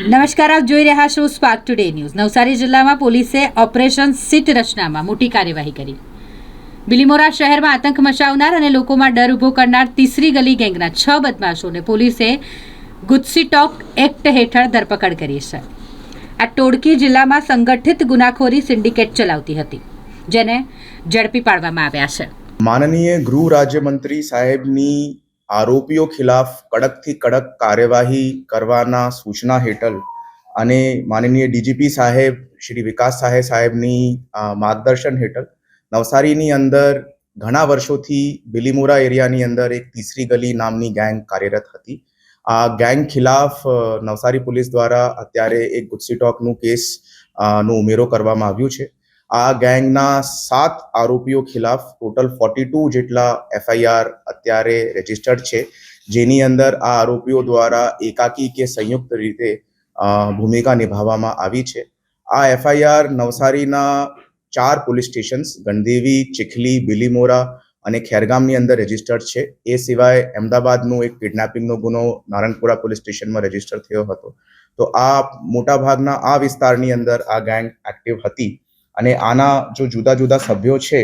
નમસ્કાર, આપ જોઈ રહ્યા છો સ્પાર્ક ટુડે ન્યૂઝ નવસારી જિલ્લામાં પોલીસે ઓપરેશન સીટ રચનામાં મોટી કાર્યવાહી કરી. બિલીમોરા શહેરમાં આતંક મચાવનાર અને લોકોમાં ડર ઊભો કરનાર તીસરી ગલી ગેંગના છ બદમાશોને પોલીસે ટોક એક્ટ હેઠળ ધરપકડ કરી છે. આ ટોળકી જિલ્લામાં સંગઠિત ગુનાખોરી સિન્ડિકેટ ચલાવતી હતી, જેને ઝડપી પાડવામાં આવ્યા છે. માનનીય ગૃહ રાજ્યમંત્રી સાહેબની આરોપીઓ ખિલાફ કડકથી કડક કાર્યવાહી કરવાના સૂચના હેઠળ અને માનનીય ડીજીપી સાહેબ, શ્રી વિકાસ સાહેબ સાહેબની માર્ગદર્શન હેઠળ નવસારીની અંદર ઘણા વર્ષોથી બિલીમોરા એરિયાની અંદર એક તીસરી ગલી નામની ગેંગ કાર્યરત હતી. આ ગેંગ ખિલાફ નવસારી પોલીસ દ્વારા અત્યારે એક ગુસ્સી ટોકનું કેસ નો ઉમેરો કરવામાં આવ્યું છે. આ ગેંગના સાત આરોપીઓ ખિલાફ ટોટલ ફોર્ટી ટુ જેટલા એફઆઈઆર અત્યારે રજીસ્ટર્ડ છે. જેની અંદર આ આરોપીઓ દ્વારા એકાકી કે સંયુક્ત રીતે ભૂમિકા નિભાવવામાં આવી છે. આ એફઆઈઆર નવસારીના ચાર પોલીસ સ્ટેશન્સ, ગણદેવી, ચીખલી, બિલીમોરા અને ખેરગામની અંદર રજીસ્ટર્ડ છે. એ સિવાય અમદાવાદનું એક કિડનેપિંગનો ગુનો નારણપુરા પોલીસ સ્ટેશનમાં રજિસ્ટર થયો હતો. તો આ મોટાભાગના આ વિસ્તારની અંદર આ ગેંગ એક્ટિવ હતી. અને આના જો જુદા જુદા સભ્યો છે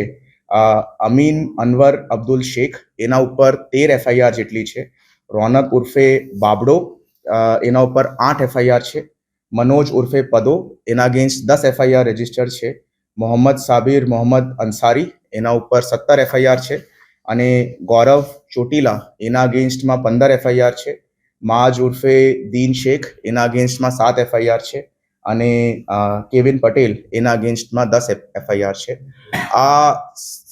અમીન, અનવર, અબ્દુલ શેખ, એના ઉપર તેર એફઆઈઆર જેટલી છે. રોનક ઉર્ફે બાબડો એના ઉપર આઠ એફઆઈઆર છે. મનોજ ઉર્ફે પદો, એના અગેન્સ્ટ દસ એફઆઈઆર રજિસ્ટર છે. મોહમ્મદ સાબિર, મોહમ્મદ અંસારી, એના ઉપર સત્તર એફઆઈઆર છે. અને ગૌરવ ચોટીલા, એના અગેન્સ્ટમાં પંદર એફઆઈઆર છે. માજ ઉર્ફે દીન શેખ, એના અગેન્સ્ટમાં સાત એફઆઈઆર છે. અને કેવિન પટેલ એના અગેન્સ્ટમાં દસ એફઆઈઆર છે. આ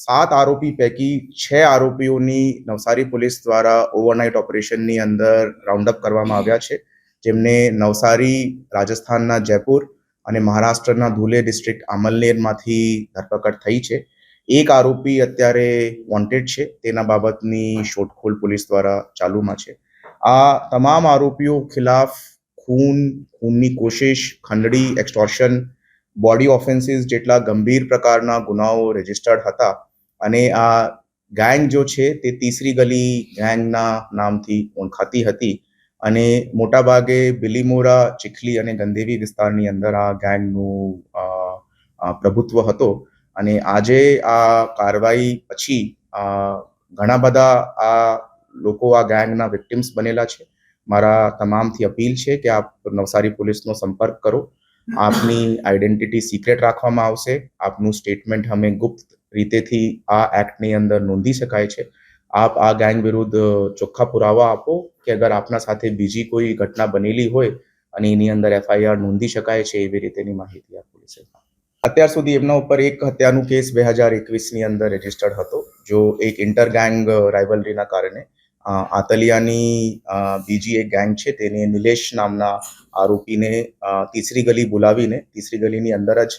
સાત આરોપી પૈકી છ આરોપીઓની નવસારી પોલીસ દ્વારા ઓવરનાઇટ ઓપરેશનની અંદર રાઉન્ડ અપ કરવામાં આવ્યા છે. જેમને નવસારી, રાજસ્થાનના જયપુર અને મહારાષ્ટ્રના ધુલે ડિસ્ટ્રિક્ટ આમલનેરમાંથી ધરપકડ થઈ છે. એક આરોપી અત્યારે વોન્ટેડ છે. તેના બાબતની શોધખોળ પોલીસ દ્વારા ચાલુમાં છે. આ તમામ આરોપીઓ ખિલાફ ખૂન, ખૂનની કોશિશ, ખંડણી એક્સટોર્શન બોડી ઓફેન્સીસ જેટલા ગંભીર પ્રકારના ગુનાઓ રજીસ્ટર્ડ હતા અને આ ગેંગ જો છે તે તીસરી ગલી ગેંગના નામથી ઓળખાતી હતી અને મોટાભાગે બિલીમોરા, ચીખલી અને ગંદેવી વિસ્તારની અંદર આ ગેંગનું પ્રભુત્વ હતો અને આજે આ કાર્યવાહી પછી ઘણા બધા આ લોકો આ ગેંગના વિક્ટિમ્સ બનેલા છે. મારા તમામથી અપીલ છે કે આપ નવસારી પોલીસનો સંપર્ક કરો. આપની આઈડેન્ટિટી સિક્રેટ રાખવામાં આવશે. આપનું સ્ટેટમેન્ટ અમે ગુપ્ત રીતેથી આ એક્ટની અંદર નોંધી શકાય છે. આપ આ ગેંગ વિરુદ્ધ ચોખ્ખા પુરાવા આપો કે અગર આપના સાથે બીજી કોઈ ઘટના બનેલી હોય અને એની અંદર એફઆઈઆર નોંધી શકાય છે એવી રીતેની માહિતી આ પોલીસે અત્યાર સુધી એમના ઉપર એક હત્યાનું કેસ બે હજાર એકવીસની અંદર રજીસ્ટર્ડ હતો, જો એક ઇન્ટર ગેંગ રાઇવલરીના કારણે. આતલિયાની બીજી એક ગેંગ છે તેને નિલેશ નામના આરોપીને તીસરી ગલી બોલાવીને તીસરી ગલીની અંદર જ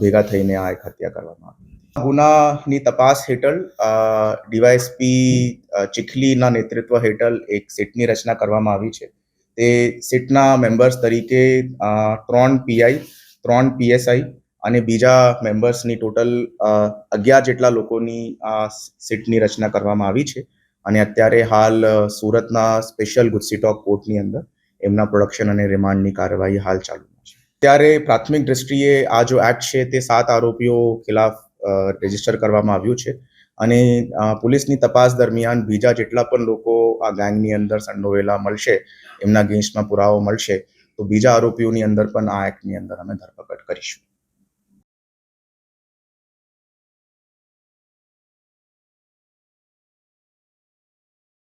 ભેગા થઈને આ એક હત્યા કરવામાં આવી. ગુનાની તપાસ હેઠળ ડીવાયએસપી ચીખલીના નેતૃત્વ હેઠળ એક સીટની રચના કરવામાં આવી છે તે સીટના મેમ્બર્સ તરીકે ત્રણ પીઆઈ ત્રણ પીએસઆઈ અને બીજા મેમ્બર્સની ટોટલ અગિયાર જેટલા લોકોની આ સીટની રચના કરવામાં આવી છે અને અત્યારે હાલ સુરતના સ્પેશિયલ ગુસ્સીટોક કોર્ટની અંદર એમના પ્રોડક્શન અને રિમાન્ડની કાર્યવાહી હાલ ચાલુમાં છે. ત્યારે પ્રાથમિક દ્રષ્ટિએ આ જો એક્ટ છે તે સાત આરોપીઓ ખિલાફ રજિસ્ટર કરવામાં આવ્યું છે. અને પોલીસની તપાસ દરમિયાન બીજા જેટલા પણ લોકો આ ગેંગની અંદર સંડોવેલા મળશે, એમના અગેન્સ્ટમાં પુરાવો મળશે, તો બીજા આરોપીઓની અંદર પણ આ એક્ટની અંદર અમે ધરપકડ કરીશું.